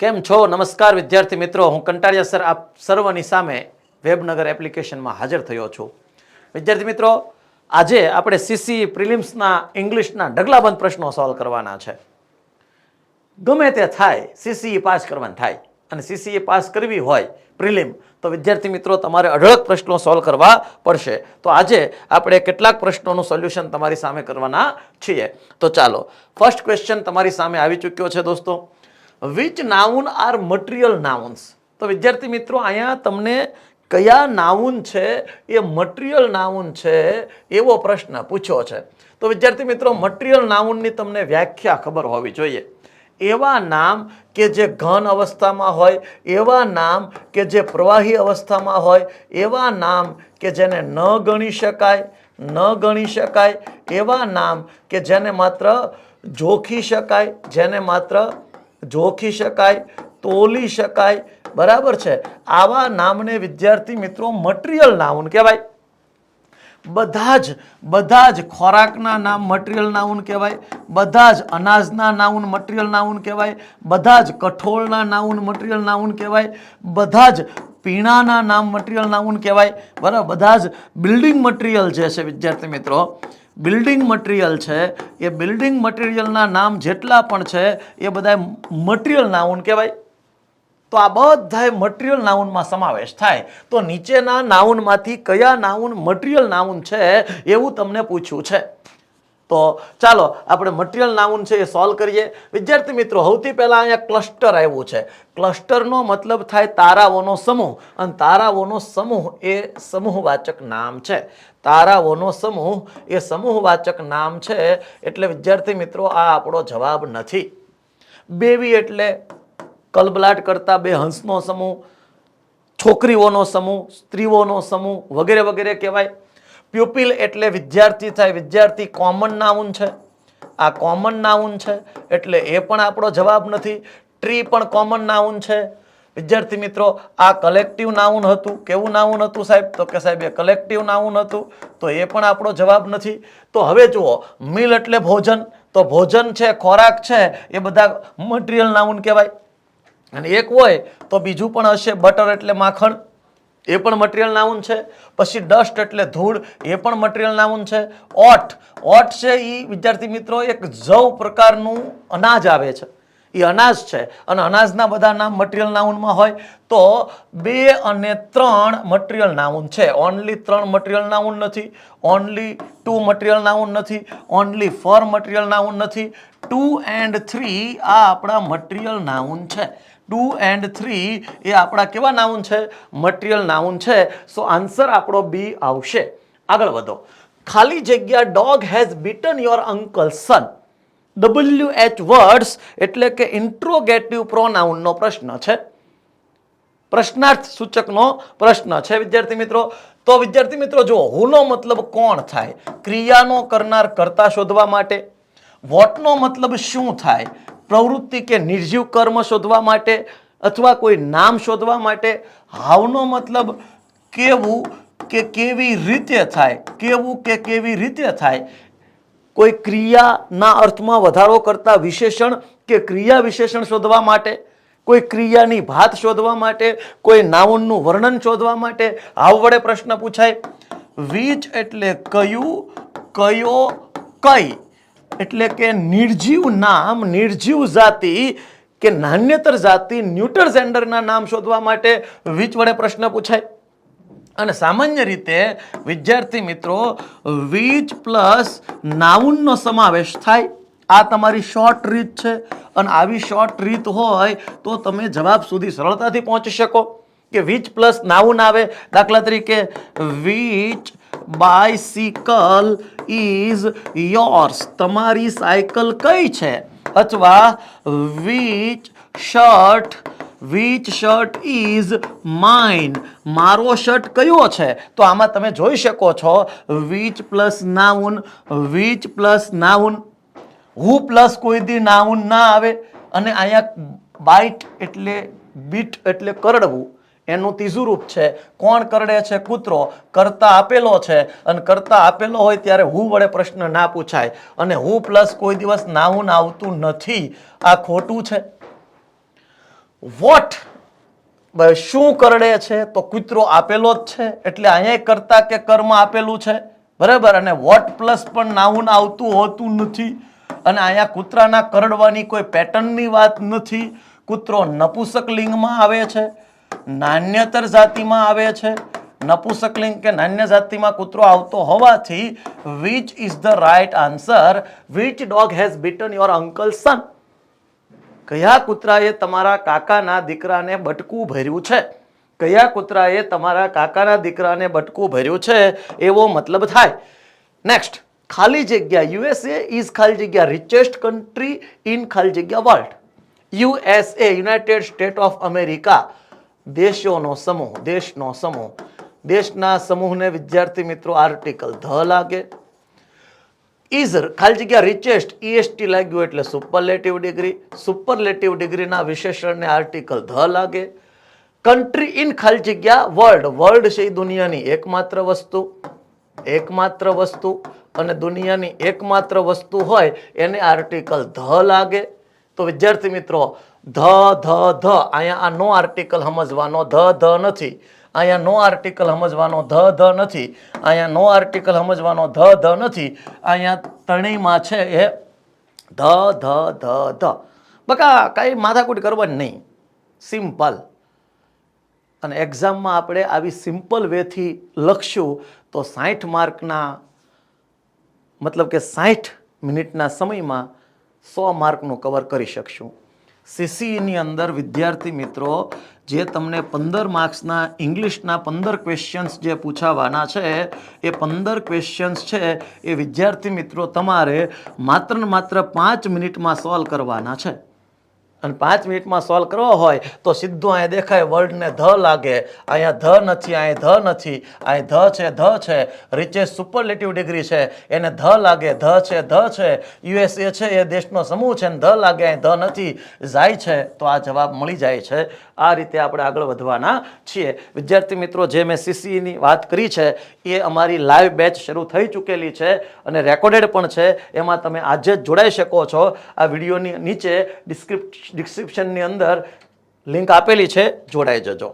કેમ છો? નમસ્કાર વિદ્યાર્થી મિત્રો. હું કંટાળિયા સર આપ સર્વની સામે વેબનગર એપ્લિકેશનમાં હાજર થયો છું. વિદ્યાર્થી મિત્રો, આજે આપણે સીસી પ્રિલિમ્સના ઇંગ્લિશના ઢગલાબંધ પ્રશ્નો સોલ્વ કરવાના છે. ગમે તે થાય સીસીઈ પાસ કરવાનું થાય અને સીસીઈ પાસ કરવી હોય પ્રિલિમ, તો વિદ્યાર્થી મિત્રો તમારે અઢળક પ્રશ્નો સોલ્વ કરવા પડશે. તો આજે આપણે કેટલાક પ્રશ્નોનું સોલ્યુશન તમારી સામે કરવાના છીએ. તો ચાલો, ફર્સ્ટ ક્વેશ્ચન તમારી સામે આવી ચૂક્યો છે દોસ્તો. Which noun are material nouns તો વિદ્યાર્થી મિત્રો, અહીંયા તમને કયા નાઉન છે, એ મટીરિયલ નાઉન છે એવો પ્રશ્ન પૂછ્યો છે. તો વિદ્યાર્થી મિત્રો મટીરિયલ નાઉનની તમને વ્યાખ્યા ખબર હોવી જોઈએ. એવા નામ કે જે ઘન અવસ્થામાં હોય, એવા નામ કે જે પ્રવાહી અવસ્થામાં હોય, એવા નામ કે જેને ન ગણી શકાય, ન ગણી શકાય, એવા નામ કે જેને માત્ર જોખી શકાય, જેને માત્ર જોખી શકાય, તોલી શકાય. બરાબર છે? આવા નામને વિદ્યાર્થી મિત્રો મટીરિયલ નાઉન કહેવાય. બધા જ બધા જ ખોરાકના નામ મટીરિયલ નાઉન કહેવાય. બધા જ અનાજના નાઉન મટીરિયલ નાઉન કહેવાય. બધા જ કઠોળના નાઉન મટીરિયલ નાઉન કહેવાય. બધા જ પીણાના નામ મટીરિયલ નાઉન કહેવાય. બરાબર? બધા જ બિલ્ડિંગ મટીરિયલ જે છે વિદ્યાર્થી મિત્રો બિલ્ડિંગ મટીરિયલ છે, એ બિલ્ડિંગ મટીરિયલના નામ જેટલા પણ છે, એ બધા મટીરિયલ નાઉન કહેવાય. તો આ બધાય મટીરિયલ નાઉનમાં સમાવેશ થાય. તો નીચેના નાઉનમાંથી કયા નાઉન મટીરિયલ નાઉન છે, એવું તમને પૂછ્યું છે. તો ચાલો, આપણે મટીરિયલ નાઉન છે એ સોલ્વ કરીએ. વિદ્યાર્થી મિત્રો, સૌથી પહેલાં અહીંયા ક્લસ્ટર આવ્યું છે. ક્લસ્ટરનો મતલબ થાય તારાઓનો સમૂહ. અને તારાઓનો સમૂહ એ સમૂહવાચક નામ છે. તારાઓનો સમૂહ એ સમૂહવાચક નામ છે. એટલે વિદ્યાર્થી મિત્રો, આ આપણો જવાબ નથી. બેવી એટલે કલબલાટ કરતા બે હંસનો સમૂહ, છોકરીઓનો સમૂહ, સ્ત્રીઓનો સમૂહ વગેરે વગેરે કહેવાય. પ્યુપિલ એટલે વિદ્યાર્થી થાય. વિદ્યાર્થી કોમન નાઉન છે. આ કોમન નાઉન છે એટલે એ પણ આપણો જવાબ નથી. ટ્રી પણ કોમન નાઉન છે. વિદ્યાર્થી મિત્રો, આ કલેક્ટિવ નાઉન હતું. કેવું નાઉન હતું સાહેબ? તો કે સાહેબ, એ કલેક્ટિવ નાઉન હતું. તો એ પણ આપણો જવાબ નથી. તો હવે જુઓ, મિલ એટલે ભોજન. તો ભોજન છે, ખોરાક છે, એ બધા મટીરિયલ નાઉન કહેવાય. અને એક હોય તો બીજું પણ હશે બટર એટલે માખણ. એ પણ મટીરિયલ નાઉન છે. પછી ડસ્ટ એટલે ધૂળ, એ પણ મટીરિયલ નાઉન છે. ઓટ ઓટ છે એ વિદ્યાર્થી મિત્રો, એક જવ પ્રકારનું અનાજ આવે છે. એ અનાજ છે. અને અનાજના બધા નામ મટીરિયલ નાઉનમાં હોય તો બે અને ત્રણ મટીરિયલ નાઉન છે. ઓનલી ત્રણ મટીરિયલ નાઉન નથી. ઓનલી ટુ મટીરિયલ નાઉન નથી. ઓનલી ફોર મટીરિયલ નાઉન નથી. ટુ એન્ડ થ્રી આ આપણા મટીરિયલ નાઉન છે. ટુ એન્ડ થ્રી એ આપણા કેવા નાઉન છે? મટીરિયલ નાઉન છે. સો આન્સર આપણો બી આવશે. આગળ વધો. ખાલી જગ્યા dog has beaten your uncle son W H words એટલે કે ઇન્ટ્રોગેટિવ પ્રોનાઉનનો પ્રશ્ન છે. પ્રશ્નાર્થ સૂચકનો પ્રશ્ન છે, વિદ્યાર્થી મિત્રો. તો વિદ્યાર્થી મિત્રો જો હુનો મતલબ કોણ થાય? ક્રિયાનો કરનાર કરતા શોધવા માટે. વોટનો મતલબ શું થાય? પ્રવૃત્તિ કે નિર્જીવ કર્મ શોધવા માટે અથવા કોઈ નામ શોધવા માટે હાવનો મતલબ કેવું કે કેવી રીતે થાય, કેવું કે કેવી રીતે થાય? કોઈ ક્રિયાના અર્થમાં વધારો કરતા વિશેષણ કે ક્રિયા વિશેષણ શોધવા માટે? કોઈ ક્રિયાની ભાત શોધવા માટે? કોઈ નાઉનનું વર્ણન શોધવા માટે? આવ વડે પ્રશ્ન પૂછાય. વીજ એટલે કયું, કયો, કઈ? એટલે કે નિર્જીવ નામ, નિર્જીવ જાતિ કે નાન્યતર જાતિ ન્યુટર જેન્ડરના નામ શોધવા માટે વીજ વડે પ્રશ્ન પૂછાય. અને સામાન્ય રીતે વિદ્યાર્થી મિત્રો વીજ પ્લસ નાઉનનો સમાવેશ થાય. આ તમારી શોર્ટ રીત છે. અને આવી શોર્ટ રીત હોય તો તમે જવાબ સુધી સરળતાથી પહોંચી શકો. કે વીજ પ્લસ નાઉન આવે. દાખલા તરીકે વીચ બાયસિકલ ઇઝ યોર્સ તમારી સાયકલ કઈ છે? અથવા which shirt which shirt is mine મારો શર્ટ કયો છે? તો આમાં તમે જોઈ શકો છો which plus noun which plus noun who plus કોઈ દી નાઉન ના આવે. અને અહીંયા બાઇટ એટલે બીટ એટલે કરડવું. એનું ત્રીજું રૂપ છે, કોણ કરડે છે કૂતરો? કરતા આપેલો છે. અને કરતા આપેલો હોય ત્યારે હું વડે પ્રશ્ન ના પૂછાય. અને હું પ્લસ કોઈ દિવસ નાઉન આવતું નથી. આ ખોટું છે? વોટ? શું કરડે છે? તો કૂતરો આપેલો જ છે. એટલે અહીંયા કરતા કે કર્મ આપેલું છે. બરાબર? અને વોટ પ્લસ પણ નાઉન આવતું હોતું નથી. અને અહીંયા કૂતરાના કરડવાની કોઈ પેટર્નની વાત નથી. કૂતરો નપુસક લિંગમાં આવે છે. નાન્યતર જાતિમાં આવે છે. નપુસકલિંગ કે નાન્ય જાતિમાં કૂતરો આવતો હોવાથી which is the right answer which dog has beaten your uncle son કયા કૂતરાએ તમારા કાકાના દીકરાને બટકું ભર્યું છે? કયા કૂતરાએ તમારા કાકાના દીકરાને બટકું ભર્યું છે? એવો મતલબ થાય. નેક્સ્ટ ખાલી જગ્યા યુએસએ ઇઝ ખાલી જગ્યા રિચેસ્ટ કન્ટ્રી ઇન ખાલી જગ્યા world USA united state of America દેશોનો સમૂહ, દેશનો સમૂહ. દેશના સમૂહને વિદ્યાર્થી મિત્રો આર્ટિકલ ધ લાગે. ઇઝર ખાલી જગ્યા રિચેસ્ટ ઈએસટી લાગ્યું એટલે સુપરલેટિવ ડિગ્રી સુપરલેટિવ ડિગ્રીના વિશેષણને આર્ટિકલ ધ લાગે. કન્ટ્રી ઇન ખાલી જગ્યા વર્લ્ડ વર્લ્ડ છે એ દુનિયાની એકમાત્ર વસ્તુ. એકમાત્ર વસ્તુ. અને દુનિયાની એકમાત્ર વસ્તુ હોય એને આર્ટિકલ ધ લાગે. તો વિદ્યાર્થી મિત્રો ધ ધ ધ. અહીંયા આ નો આર્ટિકલ સમજવાનો ધ ધ નથી. અહીંયા નો આર્ટિકલ સમજવાનો ધ ધ નથી. અહીંયા નો આર્ટિકલ સમજવાનો ધ ધ નથી. અહીંયા ત્રણેયમાં છે એ ધ ધ ધ ધ. બકા, કાંઈ માથાકૂટ કરવાની નહીં. સિમ્પલ અને એક્ઝામમાં આપણે આવી સિમ્પલ વેથી લખશું તો સાઠ માર્કના, મતલબ કે સાઠ મિનિટના સમયમાં સો માર્કનું કવર કરી શકશું. સીસીઈની અંદર વિદ્યાર્થી મિત્રો, જે તમને પંદર માર્ક્સના ઇંગ્લિશના પંદર ક્વેશ્ચન્સ જે પૂછાવાના છે, એ પંદર ક્વેશ્ચન્સ છે, એ વિદ્યાર્થી મિત્રો તમારે માત્ર ને માત્ર પાંચ મિનિટમાં સોલ્વ કરવાના છે. અને પાંચ મિનિટમાં સોલ્વ કરવો હોય તો સીધું અહીંયા દેખાય વર્ડને ધ લાગે. અહીંયા ધ નથી, અહીંયા ધ નથી. અહીં ધ છે ધ છે. રીચેસ સુપરલેટિવ ડિગ્રી છે. એને ધ લાગે, ધ છે ધ છે. યુએસએ છે, એ દેશનો સમૂહ છે ને ધ લાગે અહીં ધ નથી. જાય છે, તો આ જવાબ મળી જાય છે. આ રીતે આપણે આગળ વધવાના છીએ. વિદ્યાર્થી મિત્રો, જે મેં સીસીની વાત કરી છે, એ અમારી લાઈવ બેચ શરૂ થઈ ચૂકેલી છે અને રેકોર્ડેડ પણ છે. એમાં તમે આજે જ જોડાઈ શકો છો. આ વિડીયોની નીચે ડિસ્ક્રિપ્ટ ડિસ્ક્રિપ્શનની અંદર લિંક આપેલી છે, જોડાઈ જજો.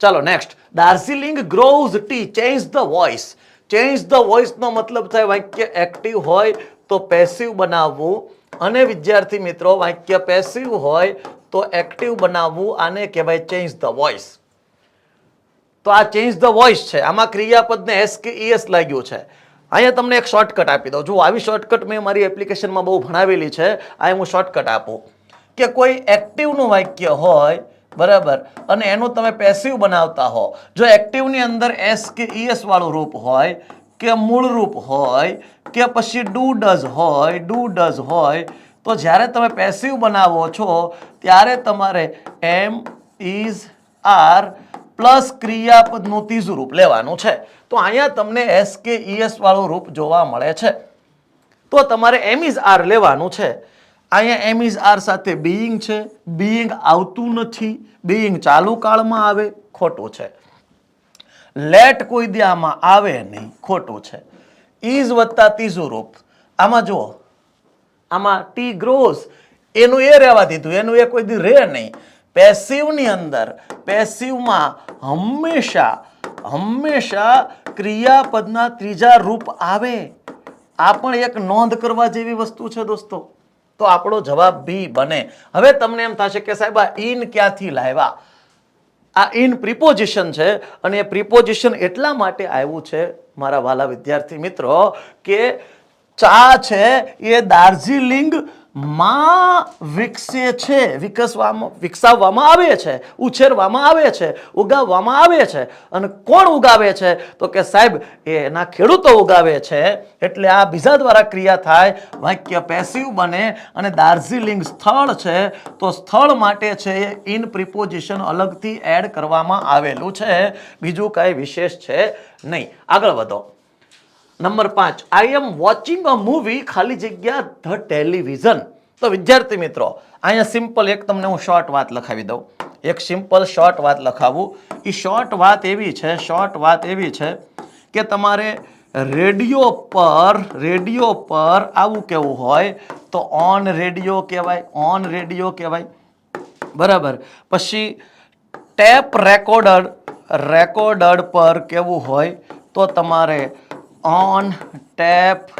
ચાલો next Darjeeling grows tea change the voice change the વોઇસનો મતલબ થાય વાક્ય એક્ટિવ હોય તો પેસિવ બનાવવું. અને વિદ્યાર્થી મિત્રો, વાક્ય પેસિવ હોય તો એક્ટિવ બનાવવું, આને કહેવાય ચેન્જ ધ વોઇસ તો આ ચેન્જ ધ વોઇસ છે. આમાં ક્રિયાપદને એસ કે ઈએસ લાગ્યું છે. અહીંયા તમને એક શોર્ટકટ આપી દઉં. જો આવી શોર્ટકટ મેં મારી એપ્લિકેશનમાં બહુ ભણાવેલી છે. આ હું શોર્ટકટ આપું. કે કોઈ એક્ટિવનું વાક્ય હોય, બરાબર? અને એનું તમે પેસિવ બનાવતા હો. જો એક્ટિવની અંદર એસ કે ઈએસ વાળું રૂપ હોય, કે મૂળ રૂપ હોય, કે પછી ડુ ડઝ હોય, ડુ ડઝ હોય, તો જ્યારે તમે પેસિવ બનાવો છો, ત્યારે તમારે એમ ઇઝ આર પ્લસ ક્રિયાપદનું ત્રીજું રૂપ લેવાનું છે. તો અહીંયા તમને એસ કે ઈએસ વાળું રૂપ જોવા મળે છે. તો તમારે એમ ઇઝ આર લેવાનું છે. અહીંયા એમ ઇઝ આર સાથે બીઈંગ છે. બીઈંગ આવતું નથી. બીઈંગ ચાલુ કાળમાં આવે, ખોટું છે. લેટ કોઈ દી આમાં આવે નહીં, ખોટું છે. ઇઝ વત્તા ત્રીજું રૂપ. આમાં જુઓ. આમાં ટી ગ્રોસ એનું એ રહેવા દીધું. એનું એ કોઈ દી રહે નહીં. પેસિવની અંદર પેસિવમાં હંમેશા હંમેશા ક્રિયાપદના ત્રીજા રૂપ આવે. આ પણ એક નોંધ કરવા જેવી વસ્તુ છે દોસ્તો. તો આપણો જવાબ બી બને. હવે તમને એમ થશે કે સાહેબ, આ ઇન ક્યાંથી લાવ્યા? આ ઇન પ્રિપોઝિશન છે અને એ પ્રિપોઝિશન એટલા માટે આવ્યું છે, મારા વાલા વિદ્યાર્થી મિત્રો, કે ચા છે એ દાર્જિલિંગ માં વિકસે છે, વિકસવામાં, વિકસાવવામાં આવે છે, ઉછેરવામાં આવે છે, ઉગાવવામાં આવે છે. અને કોણ ઉગાવે છે? તો કે સાહેબ એના ખેડૂતો ઉગાવે છે. એટલે આ બીજા દ્વારા ક્રિયા થાય, વાક્ય પેસિવ બને અને દાર્જિલિંગ સ્થળ છે. તો સ્થળ માટે છે એ ઇન પ્રિપોઝિશન અલગથી એડ કરવામાં આવેલું છે. બીજું કાંઈ વિશેષ છે નહીં. આગળ વધો. નંબર પાંચ આઈ એમ વોચિંગ અ મૂવી ખાલી જગ્યા ધ ટેલિવિઝન તો વિદ્યાર્થી મિત્રો, અહીંયા સિમ્પલ એક તમને હું શોર્ટ વાત લખાવી દઉં. એક સિમ્પલ શોર્ટ વાત લખાવું. એ શોર્ટ વાત એવી છે શોર્ટ વાત એવી છે કે તમારે રેડિયો પર રેડિયો પર આવું કેવું હોય તો ઓન રેડિયો કહેવાય ઓન રેડિયો કહેવાય. બરાબર? પછી ટેપ રેકોર્ડર રેકોર્ડર પર કેવું હોય તો તમારે ઓન ટેપ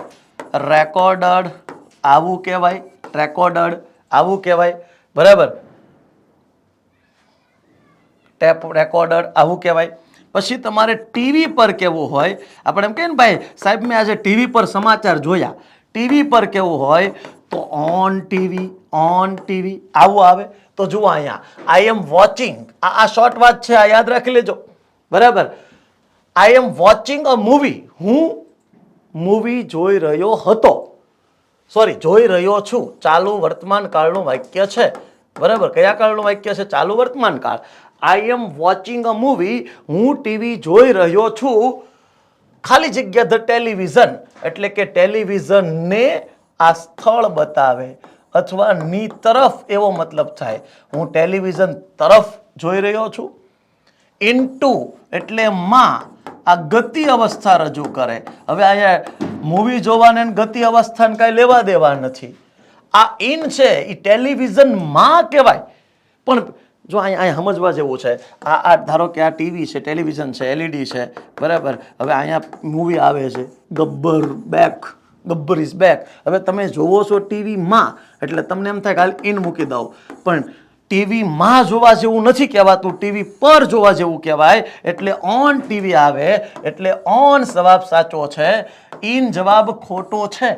રેકોર્ડર આવું કહેવાય રેકોર્ડર આવું કહેવાય, બરાબર? ટેપ રેકોર્ડર આવું કહેવાય. પછી તમારે ટીવી પર કેવું હોય, આપણે એમ કહીએ ને ભાઈ, સાહેબ, મેં આજે ટીવી પર સમાચાર જોયા. ટીવી પર કેવું હોય, તો ઓન ટીવી ઓન ટીવી આવું આવે. તો જુઓ અહીંયા આઈ એમ વોચિંગ આ આ શોર્ટ વાત છે, આ યાદ રાખી લેજો. બરાબર? I am watching a movie હું મૂવી જોઈ રહ્યો હતો. સોરી જોઈ રહ્યો છું. ચાલુ વર્તમાન કાળનું વાક્ય છે. બરાબર? કયા કાળનું વાક્ય છે? ચાલુ વર્તમાન કાળ. I am watching a movie હું ટીવી જોઈ રહ્યો છું. ખાલી જગ્યા ધ ટેલિવિઝન. એટલે કે ટેલિવિઝનને આ સ્થળ બતાવે અથવા ની તરફ એવો મતલબ થાય. હું ટેલિવિઝન તરફ જોઈ રહ્યો છું. ઇન્ટુ એટલે માં આ ગતિ અવસ્થા રજૂ કરે. હવે અહીંયા મૂવી જોવાને ગતિ અવસ્થાને કાંઈ લેવા દેવા નથી. આ ઇન છે એ ટેલિવિઝનમાં કહેવાય. પણ જો અહીંયા અહીંયા સમજવા જેવું છે, આ આ ધારો કે આ ટીવી છે ટેલિવિઝન છે એલઈડી છે, બરાબર? હવે અહીંયા મૂવી આવે છે, Gabbar back, Gabbar is back હવે તમે જોવો છો ટીવીમાં એટલે તમને એમ થાય કે હાલ ઇન મૂકી દઉં. પણ ટીવીમાં જોવા જેવું નથી કહેવાતું, ટીવી પર જોવા જેવું કહેવાય. એટલે ઓન ટીવી આવે, એટલે ઓન જવાબ સાચો છે ઇન જવાબ ખોટો છે.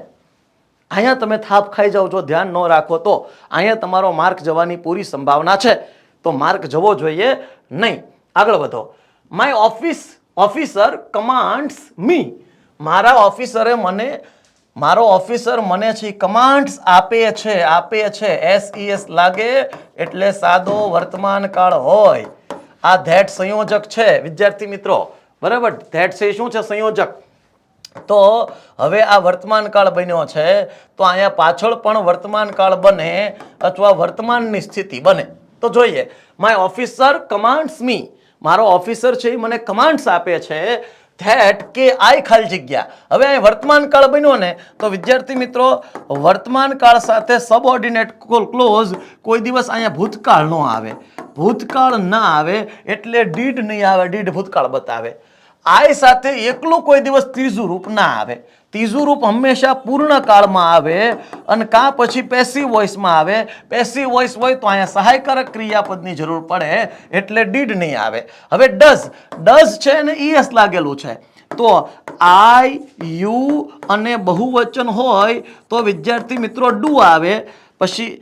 અહીંયા તમે થાપ ખાઈ જાઓ જો, ધ્યાન ન રાખો તો. અહીંયા તમારો માર્ક જવાની પૂરી સંભાવના છે. તો માર્ક જવો જોઈએ નહીં. આગળ વધો. My office officer commands me મારા ઓફિસરે મને મારો ઓફિસર મને છે કમાન્ડ્સ આપે છે આપે છે એસ એસ લાગે એટલે સાદો વર્તમાન કાળ હોય. આ ધેટ સંયોજક છે, વિદ્યાર્થી મિત્રો. બરાબર? ધેટ છે શું છે? સંયોજક. તો હવે આ વર્તમાન કાળ બન્યો છે, તો અહીંયા પાછળ પણ વર્તમાન કાળ બને અથવા વર્તમાનની સ્થિતિ બને. તો જોઈએ. માય ઓફિસર કમાન્ડ્સ મી મારો ઓફિસર છે એ મને કમાન્ડ્સ આપે છે ધેટ કે આઈ ખાલી જગ્યા. હવે અહીં વર્તમાન કાળ બન્યો ને, તો વિદ્યાર્થી મિત્રો, વર્તમાન કાળ સાથે સબઓર્ડિનેટ ક્લોઝ કોઈ દિવસ અહીંયા ભૂતકાળ ન આવે. ભૂતકાળ ના આવે એટલે ડીડ નહીં આવે ડીડ ભૂતકાળ બતાવે. આઈ સાથે એકલું કોઈ દિવસ ત્રીજું રૂપ ના આવે. ત્રીજું રૂપ હંમેશા પૂર્ણ કાળમાં આવે અને કાં પછી પેસિવ વોઇસમાં આવે. પેસિવ વોઇસ હોય તો અહીંયા સહાયકારક ક્રિયાપદની જરૂર પડે એટલે ડીડ નહીં આવે. હવે ડઝ ડઝ છે ને ઈએસ લાગેલું છે. તો આઈ, યુ અને બહુવચન હોય તો વિદ્યાર્થી મિત્રો ડુ આવે? પછી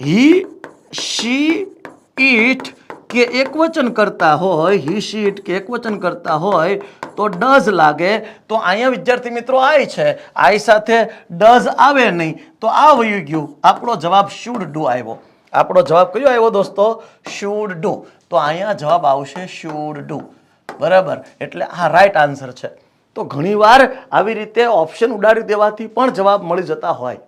હી, શી ઇટ કે એકવચન કરતા હોય, હી શીટ કે એકવચન કરતા હોય, તો ડઝ લાગે. તો અહીંયા વિદ્યાર્થી મિત્રો આય છે. આઈ સાથે ડઝ આવે નહીં. તો આ વયું ગયું. આપણો જવાબ શુડ ડુ આવ્યો. આપણો જવાબ કયો આવ્યો દોસ્તો? Should do. તો અહીંયા જવાબ આવશે શુડ ડુ. બરાબર? એટલે આ રાઈટ આન્સર છે. તો ઘણીવાર આવી રીતે ઓપ્શન ઉડાડી દેવાથી પણ જવાબ મળી જતા હોય.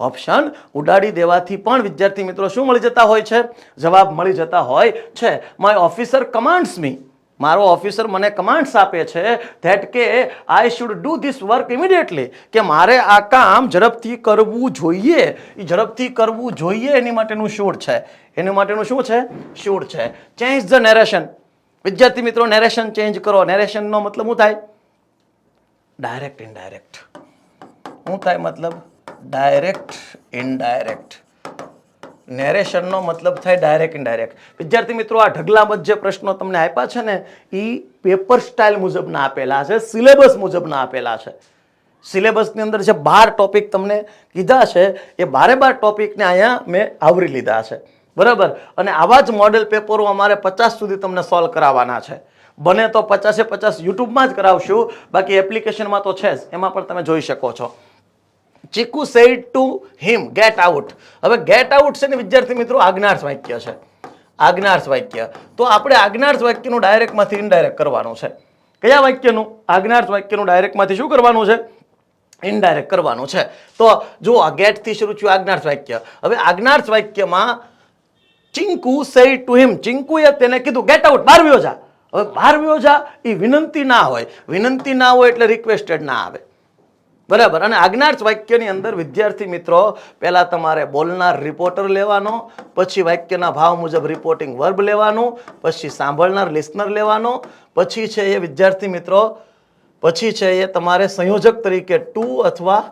ઓપ્શન ઉડાડી દેવાથી પણ વિદ્યાર્થી મિત્રો શું મળી જતા હોય છે? જવાબ મળી જતા હોય છે માય ઓફિસર કમાન્ડ્સ મી મારો ઓફિસર મને કમાન્ડ્સ આપે છે ધેટ કે I should do this work immediately કે મારે આ કામ ઝડપથી કરવું જોઈએ. એ ઝડપથી કરવું જોઈએ એની માટેનું શુડ છે. એની માટેનું શું છે? શુડ છે. ચેન્જ ધ નેરેશન વિદ્યાર્થી મિત્રો નેરેશન ચેન્જ કરો. નેરેશનનો મતલબ શું થાય? ડાયરેક્ટ ઇનડાયરેક્ટ શું થાય મતલબ? ડાયરેક્ટ ઇનડાયરેક્ટ નેરેશનનો મતલબ થાય ડાયરેક્ટ ઇનડાયરેક્ટ વિદ્યાર્થી મિત્રો, આ ઢગલાબદ્ધ જે પ્રશ્નો તમને આપ્યા છે ને એ પેપર સ્ટાઇલ મુજબના આપેલા છે સિલેબસ મુજબના આપેલા છે. સિલેબસની અંદર જે બાર ટોપિક તમને કીધા છે, એ બારે બાર ટોપિકને અહીંયા મેં આવરી લીધા છે. બરાબર? અને આવા જ મોડેલ પેપરો અમારે પચાસ સુધી તમને સોલ્વ કરાવવાના છે. બને તો પચાસે પચાસ યુટ્યુબમાં જ કરાવશું, બાકી એપ્લિકેશનમાં તો છે જ, એમાં પણ તમે જોઈ શકો છો. Chiku said to him get out હવે ગેટ આઉટ છે ને વિદ્યાર્થી મિત્રો આજ્ઞાર્થ વાક્ય છે. આજ્ઞાર્થ વાક્ય. તો આપણે આજ્ઞાર્થ વાક્યનું ડાયરેક્ટમાંથી ઇનડાયરેક્ટ કરવાનું છે. કયા વાક્યનું? આજ્ઞાર્થ વાક્યનું ડાયરેક્ટમાંથી શું કરવાનું છે? ઇનડાયરેક્ટ કરવાનું છે. તો જુઓ ગેટથી શરૂ થયું આજ્ઞાર્થ વાક્ય. હવે આજ્ઞાર્થ વાક્યમાં ચિંકુ સેડ ટુ હિમ ચિંકુએ તેને કીધું ગેટ આઉટ બહાર વ્યો જા. હવે બહાર વ્યો જા એ વિનંતી ના હોય. વિનંતી ના હોય એટલે રિક્વેસ્ટેડ ના આવે. બરાબર. અને આજ્ઞાર્થ વાક્યની અંદર, વિદ્યાર્થી મિત્રો, પહેલાં તમારે બોલનાર રિપોર્ટર લેવાનો, પછી વાક્યના ભાવ મુજબ રિપોર્ટિંગ વર્બ લેવાનું, પછી સાંભળનાર લિસનર લેવાનો, પછી છે એ વિદ્યાર્થી મિત્રો, પછી છે એ તમારે સંયોજક તરીકે ટુ અથવા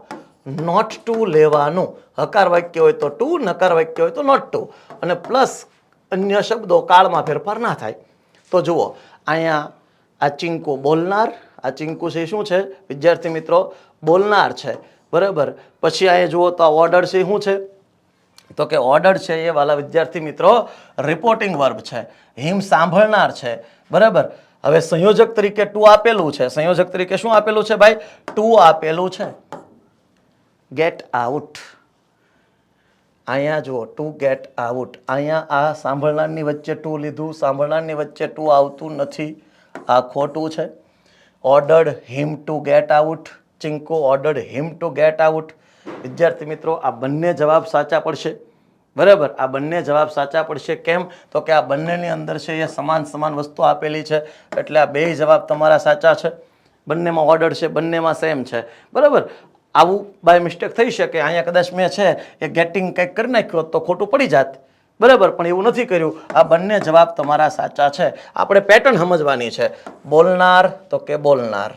નોટ ટુ લેવાનું. હકાર વાક્ય હોય તો ટુ નકાર વાક્ય હોય તો નોટ ટુ અને પ્લસ અન્ય શબ્દો કાળમાં ફેરફાર ના થાય. તો જુઓ, અહીંયા આ ચિંકુ બોલનાર, આ ચિંકુ છે શું છે? વિદ્યાર્થી મિત્રો બોલનાર છે. બરાબર? પછી અહીંયા જુઓ તો આ ઓર્ડર છે શું છે? તો કે ઓર્ડર છે એ વાલા વિદ્યાર્થી મિત્રો રિપોર્ટિંગ વર્બ છે. હિમ સાંભળનાર છે. બરાબર? હવે સંયોજક તરીકે ટુ આપેલું છે. સંયોજક તરીકે શું આપેલું છે ભાઈ? ટુ આપેલું છે. ગેટ આઉટ અહીંયા જુઓ ટુ ગેટ આઉટ અહીંયા આ સાંભળનારની વચ્ચે ટુ લીધું, સાંભળનારની વચ્ચે ટુ આવતું નથી. આ ખોટું છે. Ordered him to get out Chinku ordered him to get out. વિદ્યાર્થી મિત્રો, આ બંને જવાબ સાચા પડશે. બરાબર, આ બંને જવાબ સાચા પડશે. કેમ? તો કે આ બંનેની અંદર છે એ સમાન સમાન વસ્તુ આપેલી છે, એટલે આ બે જવાબ તમારા સાચા છે. બંનેમાં ઓર્ડર છે, બંનેમાં સેમ છે. બરાબર? આવું બાય મિસ્ટેક થઈ શકે. અહીંયા કદાચ મેં છે, એ ગેટિંગ કંઈક કરી નાખ્યું તો ખોટું પડી જાત. બરાબર, પણ એવું નથી કર્યું. આ બંને જવાબ તમારા સાચા છે. આપણે પેટર્ન સમજવાની છે. બોલનાર તો કે બોલનાર.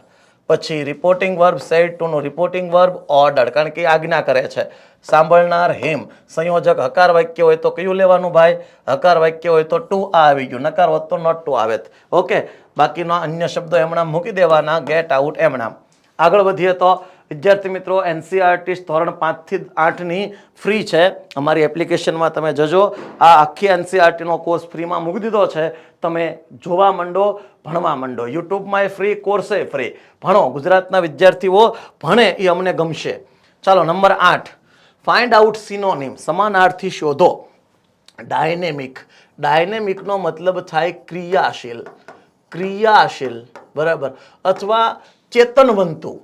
પછી રિપોર્ટિંગ વર્બ સેડ ટુનું રિપોર્ટિંગ વર્બ ઓર્ડર કારણ કે આજ્ઞા કરે છે. સાંભળનાર હિમ, સંયોજક હકાર વાક્ય હોય તો કયું લેવાનું ભાઈ? હકાર વાક્ય હોય તો ટુ આ આવી ગયું, નકાર હોત તો નોટ ટુ આવે ઓકે, બાકીનો અન્ય શબ્દો એમણા મૂકી દેવાના ગેટ આઉટ એમણા. આગળ વધીએ તો, વિદ્યાર્થી મિત્રો એનસીઆરટી ધોરણ પાંચથી આઠની ફ્રી છે. અમારી એપ્લિકેશનમાં તમે જજો. આ આખી એનસીઆરટીનો કોર્સ ફ્રીમાં મૂકી દીધો છે. તમે જોવા માંડો, ભણવા માંડો. યુટ્યુબમાં એ ફ્રી કોર્સે ફ્રી ભણો. ગુજરાતના વિદ્યાર્થીઓ ભણે એ અમને ગમશે. ચાલો, નંબર આઠ. ફાઇન્ડ આઉટ સિનોનિમ સમાનાર્થી શોધો. ડાયનેમિક ડાયનેમિકનો મતલબ થાય ક્રિયાશીલ. ક્રિયાશીલ. બરાબર. અથવા ચેતનવંતુ.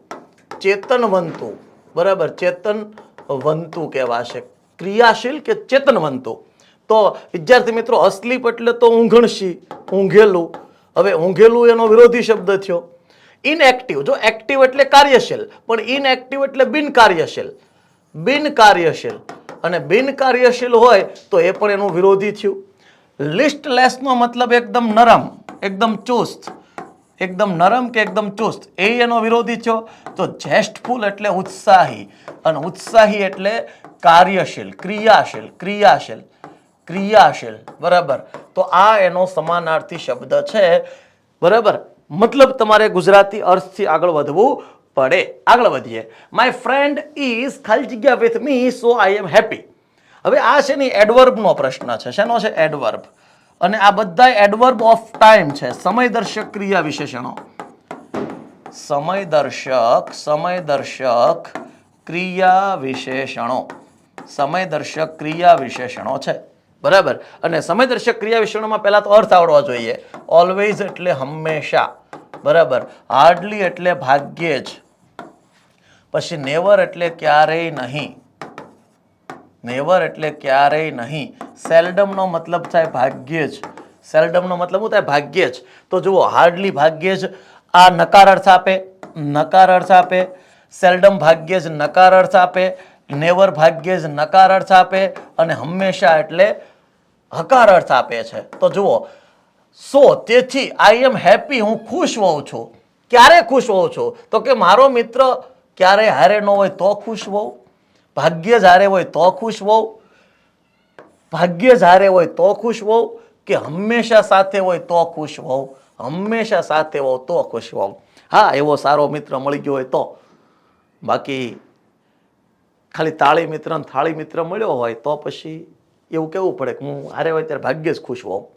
ચેતનવંતુ. બરાબર. ચેતનવંતુ કહેવાશે. ક્રિયાશીલ કે ચેતનવંતુ? તો વિદ્યાર્થી મિત્રો, અસલીપ એટલે તો ઊંઘણશી, ઊંઘેલું. હવે ઊંઘેલું એનો વિરોધી શબ્દ થયો. ઇનએક્ટિવ જો એક્ટિવ એટલે કાર્યશીલ, પણ ઇનએક્ટિવ એટલે બિનકાર્યશીલ. બિનકાર્યશીલ. અને બિનકાર્યશીલ હોય તો એ પણ એનું વિરોધી થયું. લિસ્ટલેસનો મતલબ એકદમ નરમ, એકદમ ચુસ્ત. એકદમ નરમ કે એકદમ ચુસ્ત? એ એનો વિરોધી થયો. તો જેસ્ટફુલ એટલે ઉત્સાહી. અને ઉત્સાહી એટલે કાર્યશીલ, ક્રિયાશીલ ક્રિયાશીલ. ક્રિયાશીલ, બરાબર? તો આ એનો સમાનાર્થી શબ્દ છે, બરાબર? મતલબ તમારે ગુજરાતી અર્થથી આગળ વધવું પડે. આગળ વધીએ. માય ફ્રેન્ડ ઇઝ ખાલી જગ્યા with me so I am happy હવે આ છે ને એડવર્બનો પ્રશ્ન છે. શેનો છે? એડવર્બ અને આ બધા એડવર્બ ઓફ ટાઈમ છે. સમયદર્શક ક્રિયા વિશેષણો સમયદર્શક સમયદર્શક ક્રિયા વિશેષણો સમયદર્શક ક્રિયા વિશેષણો છે? બરાબર? અને સમયદર્શક ક્રિયા વિશેષણોમાં પહેલાં તો અર્થ આવડવા જોઈએ. ઓલવેઝ એટલે હંમેશા. બરાબર? હાર્ડલી એટલે ભાગ્યે જ. પછી નેવર એટલે ક્યારેય નહીં. નેવર એટલે ક્યારેય નહીં. સેલ્ડમનો મતલબ થાય ભાગ્યે જ. સેલ્ડમનો મતલબ શું થાય? ભાગ્યે જ. તો જુઓ હાર્ડલી ભાગ્યે જ આ નકાર અર્થ આપે, નકાર અર્થ આપે સેલ્ડમ ભાગ્યે જ નકાર અર્થ આપે નેવર ભાગ્યે જ નકાર અર્થ આપે અને હંમેશા એટલે હકાર અર્થ આપે છે. તો જુઓ, સો તેથી આઈ એમ હેપી હું ખુશ હોઉં છું. ક્યારે ખુશ હોઉં છું? તો કે મારો મિત્ર ક્યારે હારે ન હોય તો ખુશ હોઉં. ભાગ્ય જ હારે હોય તો ખુશ હોઉં. ભાગ્ય જ હારે હોય તો ખુશ હોઉં. કે હંમેશા સાથે હોય તો ખુશ હોઉં. હંમેશા સાથે હોઉં તો ખુશ હોઉં. હા, એવો સારો મિત્ર મળી ગયો હોય તો. બાકી ખાલી તાળી મિત્ર થાળી મિત્ર મળ્યો હોય તો પછી એવું કેવું પડે કે હું હારે હોય ત્યારે ભાગ્યે જ ખુશ હોઉં.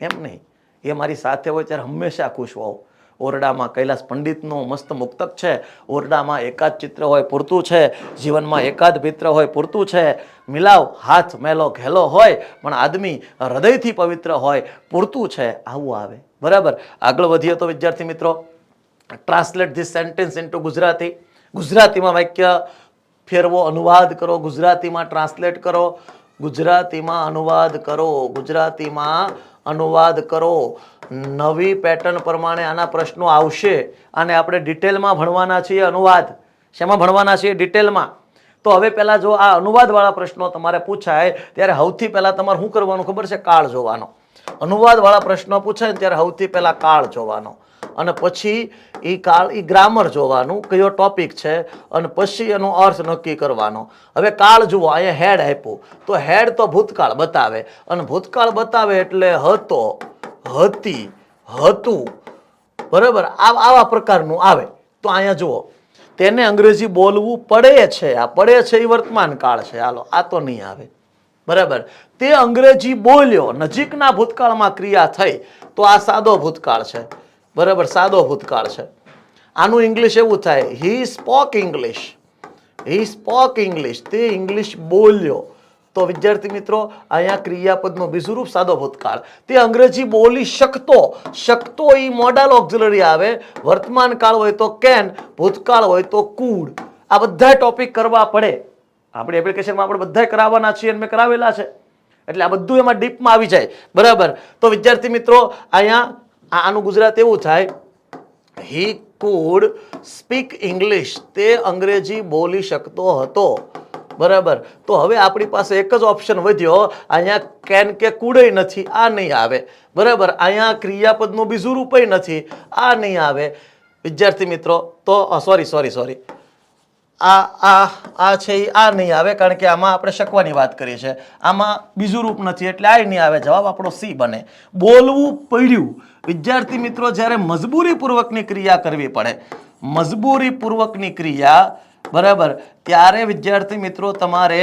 એમ નહીં. એ મારી સાથે હોય ત્યારે હંમેશા ખુશ હોઉં. ઓરડામાં કૈલાસ પંડિતનું મસ્ત મુક્તક છે. ઓરડામાં એકાદ ચિત્ર હોય પૂરતું છે. જીવનમાં એકાદ મિત્ર હોય પૂરતું છે. મિલાવ, હાથ, મેલો, ઘેલો હોય, પણ આદમી હૃદયથી પવિત્ર હોય, પૂરતું છે. આવું આવે. બરાબર? આગળ વધીએ તો વિદ્યાર્થી મિત્રો translate this sentence into Gujarati. ગુજરાતીમાં વાક્ય ફેરવો, અનુવાદ કરો, ગુજરાતીમાં ટ્રાન્સલેટ કરો, ગુજરાતીમાં અનુવાદ કરો, ગુજરાતીમાં અનુવાદ કરો. નવી પેટર્ન પ્રમાણે આના પ્રશ્નો આવશે અને આપણે ડિટેલમાં ભણવાના છીએ અનુવાદ. શેમાં ભણવાના છીએ? ડિટેલમાં તો હવે પહેલાં જો આ અનુવાદવાળા પ્રશ્નો તમારે પૂછાય, ત્યારે સૌથી પહેલાં તમારે શું કરવાનું ખબર છે? કાળ જોવાનો. અનુવાદવાળા પ્રશ્નો પૂછાય ત્યારે સૌથી પહેલાં કાળ જોવાનો. અને પછી એ કાળ એ ગ્રામર જોવાનું કયો ટોપિક છે અને પછી એનો અર્થ નક્કી કરવાનો. હવે કાળ જુઓ, અહીંયા હેડ આપ્યું. તો હેડ તો ભૂતકાળ બતાવે. અને ભૂતકાળ બતાવે એટલે હતો, હતી, હતું. બરાબર? આવા પ્રકારનું આવે. તો અહીંયા જુઓ. તેને અંગ્રેજી બોલવું પડે છે. આ પડે છે એ વર્તમાન કાળ છે. હાલો, આ તો નહીં આવે. બરાબર? તે અંગ્રેજી બોલ્યો. નજીકના ભૂતકાળમાં ક્રિયા થઈ. તો આ સાદો ભૂતકાળ છે. બરાબર, સાદો ભૂતકાળ છે. આનું ઇંગ્લિશ એવું થાય he spoke English he spoke English તે ઇંગ્લિશ બોલ્યો. તો વિદ્યાર્થી મિત્રો, અહીંયા ક્રિયાપદનો બીજું સાદો ભૂતકાળ. તે અંગ્રેજી બોલી શકતો શકતો એ મોડલ ઓક્ઝિલરી આવે. વર્તમાન કાળ હોય તો કેન, ભૂતકાળ હોય તો કુડ આ બધા ટોપિક કરવા પડે. આપણી એપ્લિકેશનમાં આપણે બધા કરાવવાના છીએ અને મેં કરાવેલા છે. એટલે આ બધું એમાં ડીપમાં આવી જાય. બરાબર? તો વિદ્યાર્થી મિત્રો, અહીંયા આનું ગુજરાત એવું થાય હી કુડ સ્પીક ઇંગ્લિશ તે અંગ્રેજી બોલી શકતો હતો. બરાબર? તો હવે આપણી પાસે એક જ ઓપ્શન વધ્યો, અહીંયા કેન કે કુડે નથી, આ નહીં આવે. બરાબર? અહીંયા ક્રિયાપદનું બીજું રૂપય નથી, આ નહીં આવે. વિદ્યાર્થી મિત્રો, તો સોરી સોરી સોરી આ આ આ છે એ આ નહીં આવે, કારણ કે આમાં આપણે શકવાની વાત કરી છે આમાં બીજું રૂપ નથી, એટલે આ નહીં આવે. જવાબ આપણો સી બને. બોલવું પડ્યું. વિદ્યાર્થી મિત્રો, જ્યારે મજબૂરીપૂર્વકની ક્રિયા કરવી પડે, મજબૂરીપૂર્વકની ક્રિયા, બરાબર, ત્યારે વિદ્યાર્થી મિત્રો, તમારે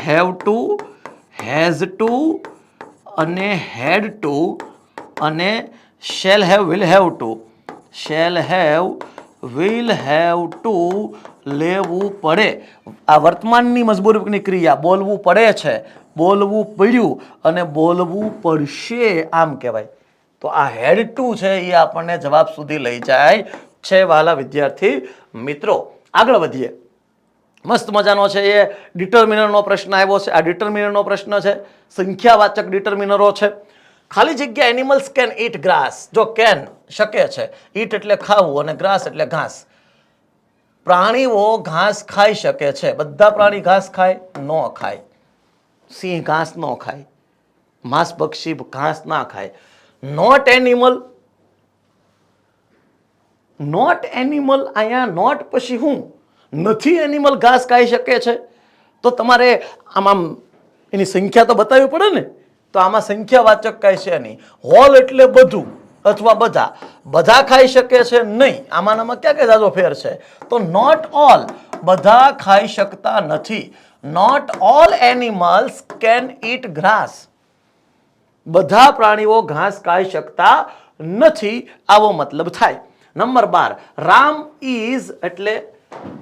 હેવ ટુ હેઝ ટુ અને હેડ ટુ અને shall have will have to shall have will have to લેવું પડે. આ વર્તમાનની મજબૂરીની ક્રિયા, બોલવું પડે છે, બોલવું પડ્યું અને બોલવું પડશે, આમ કહેવાય. તો આ હેડ ટુ છે, એ આપણને જવાબ સુધી લઈ જાય છે વાલા વિદ્યાર્થી મિત્રો. આગળ વધીએ. મસ્ત મજાનો છે એ ડિટર્મિનરનો પ્રશ્ન આવ્યો છે. આ ડિટર્મિનરનો પ્રશ્ન છે. સંખ્યાવાચક ડિટર્મિનરો છે. ખાલી જગ્યા એનિમલ્સ કેન ઈટ ગ્રાસ જો કેન શકે છે ઈટ એટલે ખાવું અને ગ્રાસ એટલે ઘાસ. પ્રાણીઓ ઘાસ ખાઈ શકે છે. બધા પ્રાણી ઘાસ ખાય? ન ખાય. સિંહ ઘાસ ન ખાય. માંસ, પક્ષી ઘાસ ના ખાય. નોટ એનિમલ નોટ એનિમલ અહીંયા નોટ પછી હું? નથી એનિમલ ઘાસ ખાઈ શકે છે? તો તમારે આમાં એની સંખ્યા તો બતાવવી પડે ને? તો આમાં સંખ્યાવાચક કાંઈ છે નહીં. હોલ એટલે બધું અથવા બધા. બધા ખાઈ શકે છે? નહીં. આમાં આમાં ક્યાં ક્યાં જાજો ફેર છે? તો નોટ ઓલ બધા ખાઈ શકતા નથી. Not all animals can eat grass બધા પ્રાણીઓ ઘાસ ખાઈ શકતા નથી, આવો મતલબ થાય. નંબર બાર, રામ ઇઝ એટલે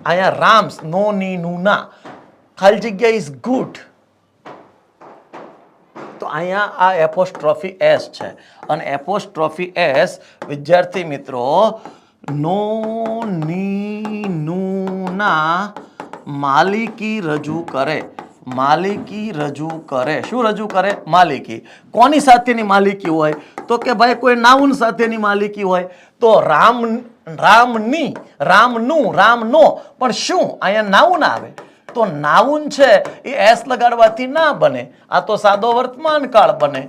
અહીંયા રામ્સ નો ની નું ના. ખાલી જગ્યા ઇઝ ગુડ. તો અહીંયા આ એપોસ્ટ્રોફી એસ છે. અને એપોસ્ટ્રોફી એસ, વિદ્યાર્થી મિત્રો, નો ની નું ના માલિકી રજૂ કરે. માલિકી રજૂ કરે. શું રજૂ કરે? માલિકી. કોની સાથેની માલિકી હોય? તો કે ભાઈ, કોઈ નાઉન સાથેની માલિકી હોય? તો રામ, રામની, રામનું, રામનો. પણ શું? અહીંયા નાઉન આવે. તો નાઉન છે, એ એસ લગાડવાથી ના બને. આ તો સાદો વર્તમાન કાળ બને.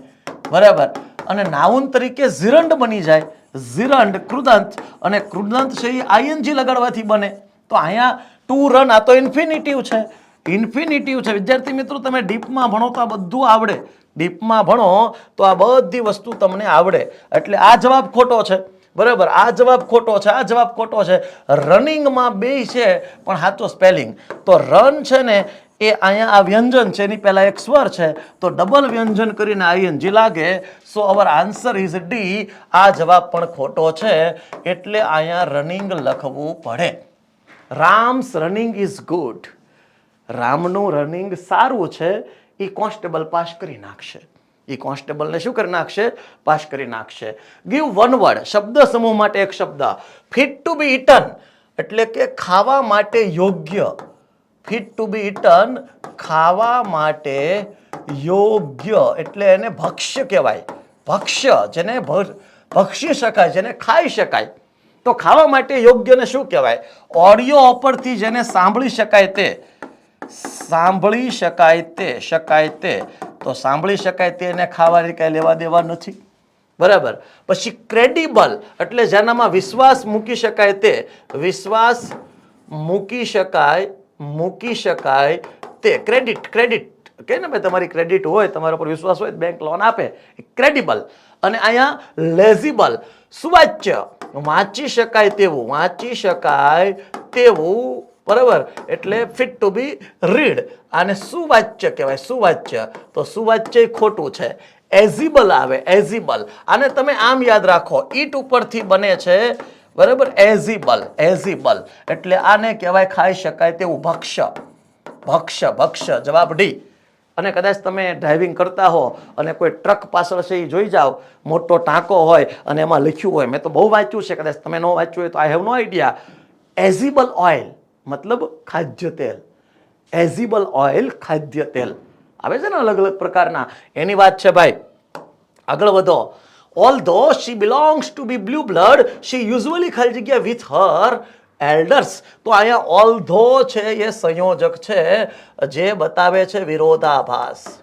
બરાબર? અને નાઉન તરીકે ઝીરંડ બની જાય. ઝીરંડ કૃદંત અને કૃદંત છે એ આઈએનજી લગાડવાથી બને. તો અહીંયા ટુ રન, આ તો ઇન્ફિનિટિવ છે. ઇન્ફિનિટિવ છે. વિદ્યાર્થી મિત્રો, તમે ડીપમાં ભણો તો આ બધું આવડે. ડીપમાં ભણો તો આ બધી વસ્તુ તમને આવડે. એટલે આ જવાબ ખોટો છે. બરાબર? આ જવાબ ખોટો છે. આ જવાબ ખોટો છે. રનિંગમાં બે છે, પણ સાચો સ્પેલિંગ તો રન છે ને, એ અહીંયા આ વ્યંજન છે, એની પહેલાં એક સ્વર છે. તો ડબલ વ્યંજન કરીને આઈએનજી લાગે so our answer is D આ જવાબ પણ ખોટો છે. એટલે અહીંયા રનિંગ લખવું પડે. રામ્સ રનિંગ ઇઝ ગુડ રામનું રનિંગ સારું છે, એ કોન્સ્ટેબલ પાસ કરી નાખશે. એ કોન્સ્ટેબલને શું કરી નાખશે? પાસ કરી નાખશે. ગીવ વન વર્ડ શબ્દ સમૂહ માટે એક શબ્દ. ફિટ ટુ બી ઇટન એટલે કે ખાવા માટે યોગ્ય. ફિટ ટુ બી ઇટન ખાવા માટે યોગ્ય. એટલે એને ભક્ષ્ય કહેવાય. ભક્ષ્ય, જેને ભક્ષી શકાય, જેને ખાઈ શકાય. તો ખાવા માટે યોગ્યને શું કહેવાય? ઓડિયો ઉપરથી જેને સાંભળી શકાય તે. સાંભળી શકાય તે શકાય તે. તો સાંભળી શકાય તેને ખાવાની કાંઈ લેવા દેવા નથી. બરાબર? પછી ક્રેડિબલ એટલે જેનામાં વિશ્વાસ મૂકી શકાય તે, વિશ્વાસ મૂકી શકાય મૂકી શકાય તે. ક્રેડિટ ક્રેડિટ કે ને ભાઈ તમારી ક્રેડિટ હોય, તમારા પર વિશ્વાસ હોય બેંક લોન આપે ક્રેડિબલ અને અહીંયા લેઝિબલ સુવાચ્ય. વાંચી શકાય તેવું, વાંચી શકાય તેવું બરાબર? એટલે ફિટ ટુ બી રીડ આને સુવાચ્ય કહેવાય, સુવાચ્ય. તો સુવાચ્ય ખોટું છે. એઝિબલ આવે એઝિબલ આને તમે આમ યાદ રાખો, ઈટ ઉપરથી બને છે, બરાબર? એઝિબલ એઝિબલ એટલે આને કહેવાય ખાઈ શકાય તેવું ભક્ષ્ય. ભક્ષ્ય ભક્ષ્ય, જવાબ ડી અને કદાચ તમે ડ્રાઇવિંગ કરતા હો અને કોઈ ટ્રક પાછળ છે એ જોઈ જાઓ, મોટો ટાંકો હોય અને એમાં લખ્યું હોય. મેં તો બહુ વાંચ્યું છે, કદાચ તમે ન વાંચ્યું હોય તો I have no idea edible oil મતલબ ખાદ્ય તેલ. એઝિબલ ઓઇલ ખાદ્ય તેલ. આવે છે ને અલગ અલગ પ્રકારના. એની વાત છે ભાઈ. આગળ વધો. Although she belongs to be blue blood she usually ખાલી જગ્યા વિથ હર એલ્ડર્સ તો અહીંયા ઓલ ધો છે એ સંયોજક છે, જે બતાવે છે વિરોધાભાસ.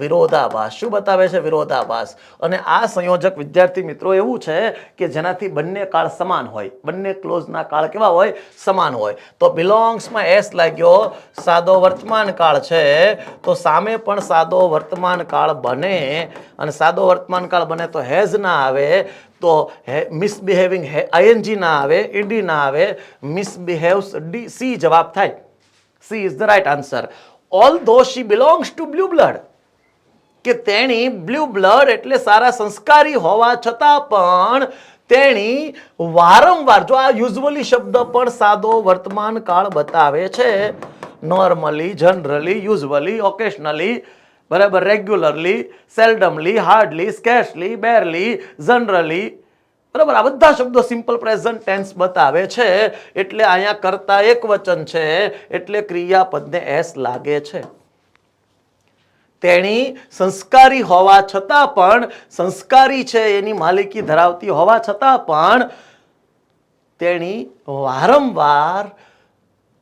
વિરોધાભાસ. શું બતાવે છે વિરોધાભાસ? અને આ સંયોજક વિદ્યાર્થી મિત્રો એવું છે કે જેનાથી બંને કાળ સમાન હોય. બંને ક્લોઝના કાળ કેવા હોય? સમાન હોય. તો બિલોંગ્સમાં એસ લાગ્યો. સાદો વર્તમાન કાળ છે. તો સામે પણ સાદો વર્તમાન કાળ બને. અને સાદો વર્તમાન કાળ બને તો હેઝ ના આવે. તો મિસબિહેવિંગ આઈએનજી ના આવે ઈડી ના આવે. મિસબિહેવ્સ ડી સી જવાબ થાય. C is the right answer although she belongs to blue blood કે તેણી બ્લુ બ્લડ એટલે સારા સંસ્કારી હોવા છતાં પણ તેણી વારંવાર, જો આ યુઝવલી શબ્દ પણ સાદો વર્તમાન કાળ બતાવે છે નોર્મલી જનરલી યુઝવલી ઓકેશનલી બરાબર regularly seldomly hardly scarcely barely generally બરાબર, આ બધા શબ્દો સિમ્પલ પ્રેઝન્ટ ટેન્સ બતાવે છે, એટલે અહીંયા કરતા એક વચન છે, એટલે ક્રિયાપદને એસ લાગે છે. તેણી સંસ્કારી હોવા છતાં પણ, સંસ્કારી છે એની માલિકી ધરાવતી હોવા છતાં પણ, તેણી વારંવાર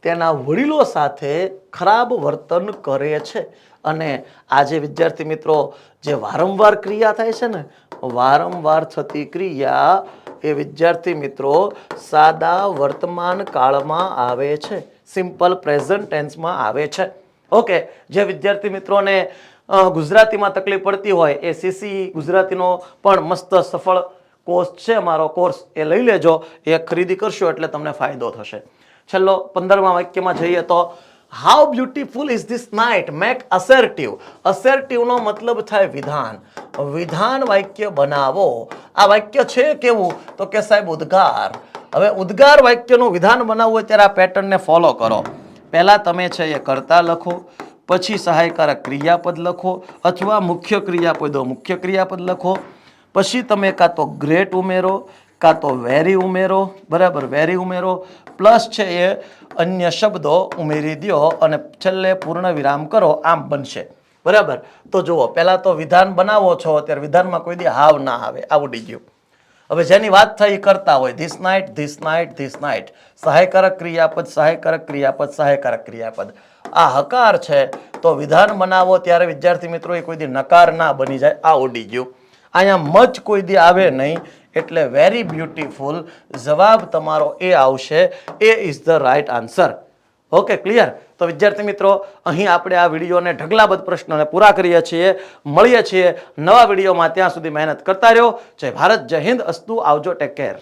તેના વડીલો સાથે ખરાબ વર્તન કરે છે. અને આજે વિદ્યાર્થી મિત્રો, જે વારંવાર ક્રિયા થાય છે ને, વારંવાર થતી ક્રિયા એ વિદ્યાર્થી મિત્રો સાદા વર્તમાન કાળમાં આવે છે. સિમ્પલ પ્રેઝન્ટ ટેન્સમાં આવે છે. ઓકે, જે વિદ્યાર્થી મિત્રોને ગુજરાતીમાં તકલીફ પડતી હોય એ સીસી ગુજરાતીનો પણ મસ્ત સફળ કોર્સ છે, મારો કોર્સ એ લઈ લેજો, એ ખરીદી કરશો એટલે તમને ફાયદો થશે. છેલ્લો પંદરમા વાક્યમાં જઈએ તો how beautiful is this night make assertive અસેરટિવનો મતલબ થાય વિધાન. વિધાન વાક્ય બનાવો. આ વાક્ય છે કેવું? તો કે સાહેબ, ઉદ્ગાર. હવે ઉદ્ગાર વાક્યનું વિધાન બનાવવું હોય ત્યારે આ પેટર્નને ફોલો કરો. પહેલા તમે છે એ કરતા લખો, પછી સહાયકારક ક્રિયાપદ લખો અથવા મુખ્ય ક્રિયાપદો મુખ્ય ક્રિયાપદ લખો. પછી તમે કાં તો ગ્રેટ ઉમેરો, કાં તો વેરી ઉમેરો, બરાબર, વેરી ઉમેરો, પ્લસ છે એ અન્ય શબ્દો ઉમેરી દો અને છેલ્લે પૂર્ણ વિરામ કરો, આમ બનશે. બરાબર? તો જુઓ, પહેલાં તો વિધાન બનાવો છો, અત્યારે વિધાનમાં કોઈ દી હાવ ના આવે આવડી ગયું. હવે જેની વાત થઈ કરતા હોય this night this night this night સહાયકારક ક્રિયાપદ સહાયકારક ક્રિયાપદ સહાયકારક ક્રિયાપદ. આ હકાર છે, તો વિધાન બનાવો ત્યારે વિદ્યાર્થી મિત્રો એ કોઈ દી નકાર ના બની જાય, આ ઉડી ગયું. અહીંયા મચ કોઈ દી આવે નહીં, એટલે વેરી બ્યુટીફુલ જવાબ તમારો એ આવશે, A is the right answer okay clear તો વિદ્યાર્થી મિત્રો, અહીં આપણે આ વિડીયોને ઢગલાબદ્ધ પ્રશ્નોને પૂરા કરીએ છીએ, મળીએ છીએ નવા વિડીયોમાં ત્યાં સુધી મહેનત કરતા રહ્યો. જય ભારત, જય હિન્દ, અસ્તુ, આવજો, ટેક કેર.